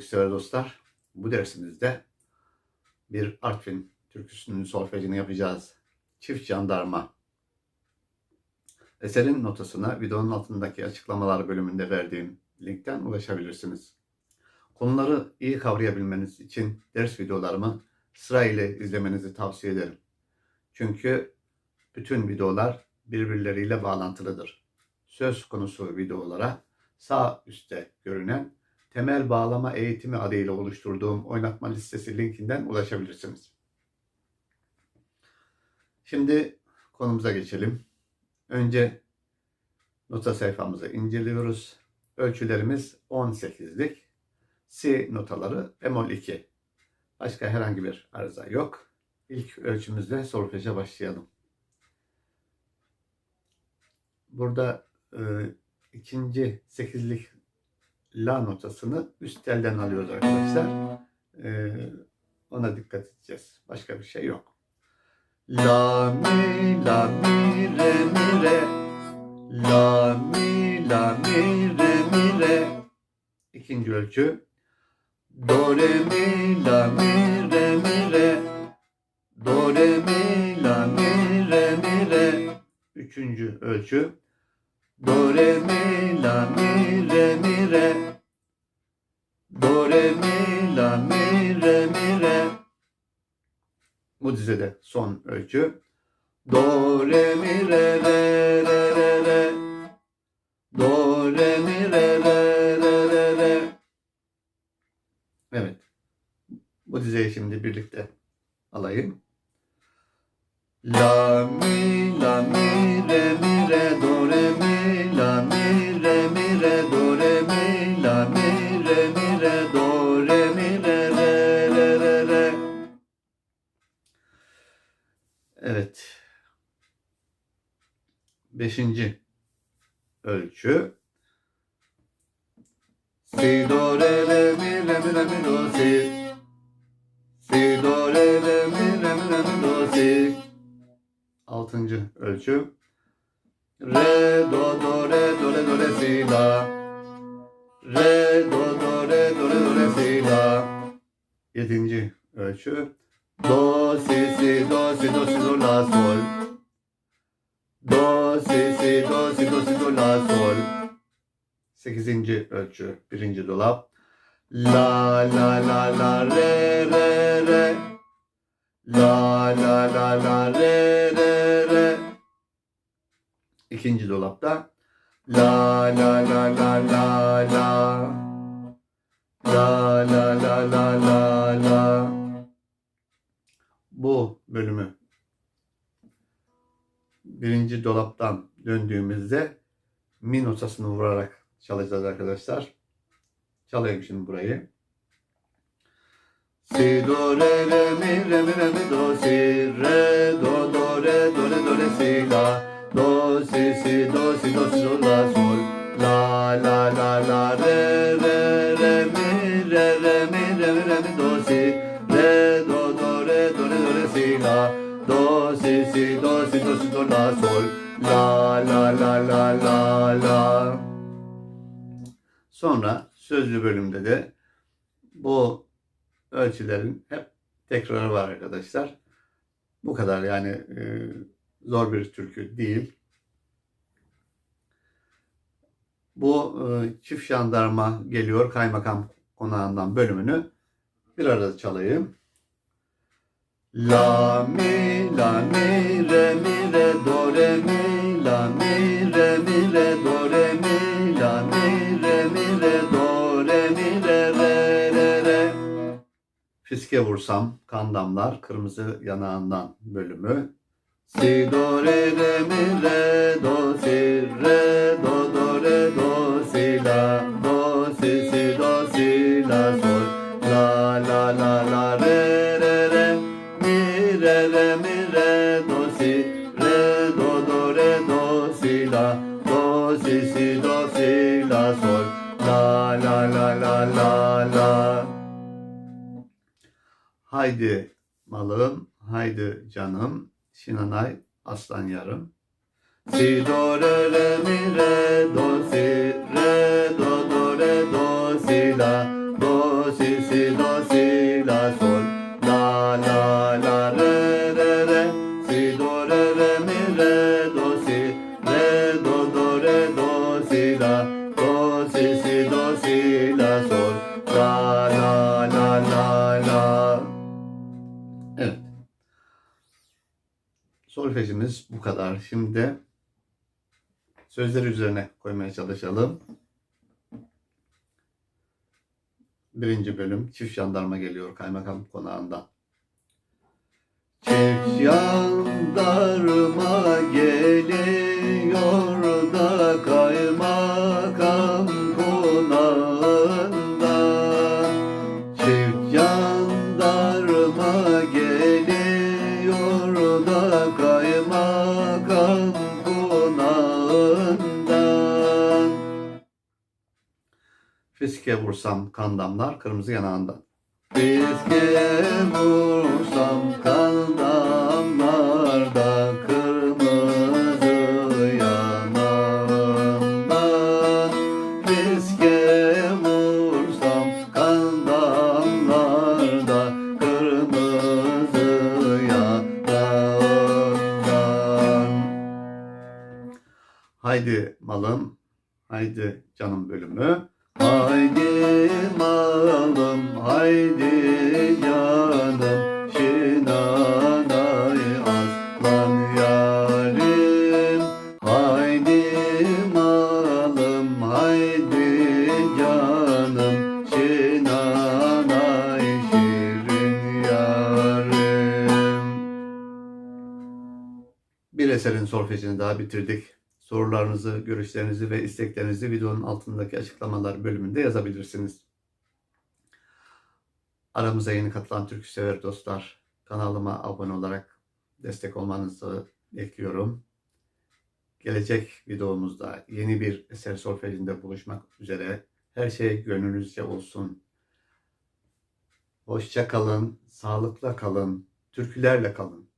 Türküsever dostlar. Bu dersimizde bir Artvin türküsünün solfejini yapacağız. Çift jandarma. Eserin notasına videonun altındaki açıklamalar bölümünde verdiğim linkten ulaşabilirsiniz. Konuları iyi kavrayabilmeniz için ders videolarımı sırayla izlemenizi tavsiye ederim. Çünkü bütün videolar birbirleriyle bağlantılıdır. Söz konusu videolara sağ üstte görünen temel bağlama eğitimi adıyla oluşturduğum oynatma listesi linkinden ulaşabilirsiniz. Şimdi konumuza geçelim. Önce nota sayfamızı inceliyoruz. Ölçülerimiz 18'lik. Si notaları bemol 2. Başka herhangi bir arıza yok. İlk ölçümüzde solfeja başlayalım. Burada e, ikinci sekizlik la notasını üst telden alıyoruz arkadaşlar. Ee, ona dikkat edeceğiz. Başka bir şey yok. La mi la mi re mi re La mi la mi re mi re İkinci ölçü Do re mi la mi re mi re Do re mi la mi re mi re Üçüncü ölçü Do re mi la mi re mi re Do re mi la mi re mi re Bu dizede son ölçü Do re mi re re re re. Re Do re mi re re re re re. Evet. Bu dizeyi şimdi birlikte alayım. La Beşinci ölçü. Si do re re mi re mi re mi do si. Si do re re mi re mi re mi do si. Altıncı ölçü. Re do do re do re do re si la. Re do do re do re do re si la. Yedinci ölçü. Do si si do si do si do la sol. Do, si, si, do, si, do, si, do, la, sol. Sekizinci ölçü, birinci dolap. La, la, la, la, re, re, re. La, la, la, la, re, re, re. İkinci dolapta. La, la, la, la, la, la. La, la, la, la, la. Birinci dolaptan döndüğümüzde mi notasını vurarak çalacağız arkadaşlar. Çalayım şimdi burayı. Si do re re mi re mi re mi do si re do do re do re do re si la do si si do si do si do la sol la la la la re re re mi re re mi re mi re mi do si do la sol la la la la la la Sonra sözlü bölümde de bu ölçülerin hep tekrarı var arkadaşlar. Bu kadar yani e, zor bir türkü değil. Bu e, çift jandarma geliyor kaymakam konağından bölümünü bir arada çalayım. La mi la mi Fiske vursam kan damlar kırmızı yanağından bölümü. Si do re re mi re do si re do do re do si la do si si do si la sol la la la la re re re mi re re mi re do si re do do re do si la do si si do si la sol la la la la la la Haydi malım, haydi canım, Şinanay aslan yarım. Si do re re mi re do si re do do re do si la do si si do bu kadar. Şimdi sözleri üzerine koymaya çalışalım. Birinci bölüm Çift Jandarma geliyor kaymakam konağından. Çift jandarma geliyor Fiske vursam kan damlar kırmızı yanağından. Fiske vursam kan damlar da kırmızı yanağından. Fiske vursam kan damlar da kırmızı yanağından. Haydi malım, haydi canım bölümü. Eserin solfejini daha bitirdik. Sorularınızı, görüşlerinizi ve isteklerinizi videonun altındaki açıklamalar bölümünde yazabilirsiniz. Aramıza yeni katılan türkü sever dostlar, kanalıma abone olarak destek olmanızı bekliyorum. Gelecek videomuzda yeni bir eser solfejinde buluşmak üzere. Her şey gönlünüzce olsun. Hoşça kalın, sağlıkla kalın, türkülerle kalın.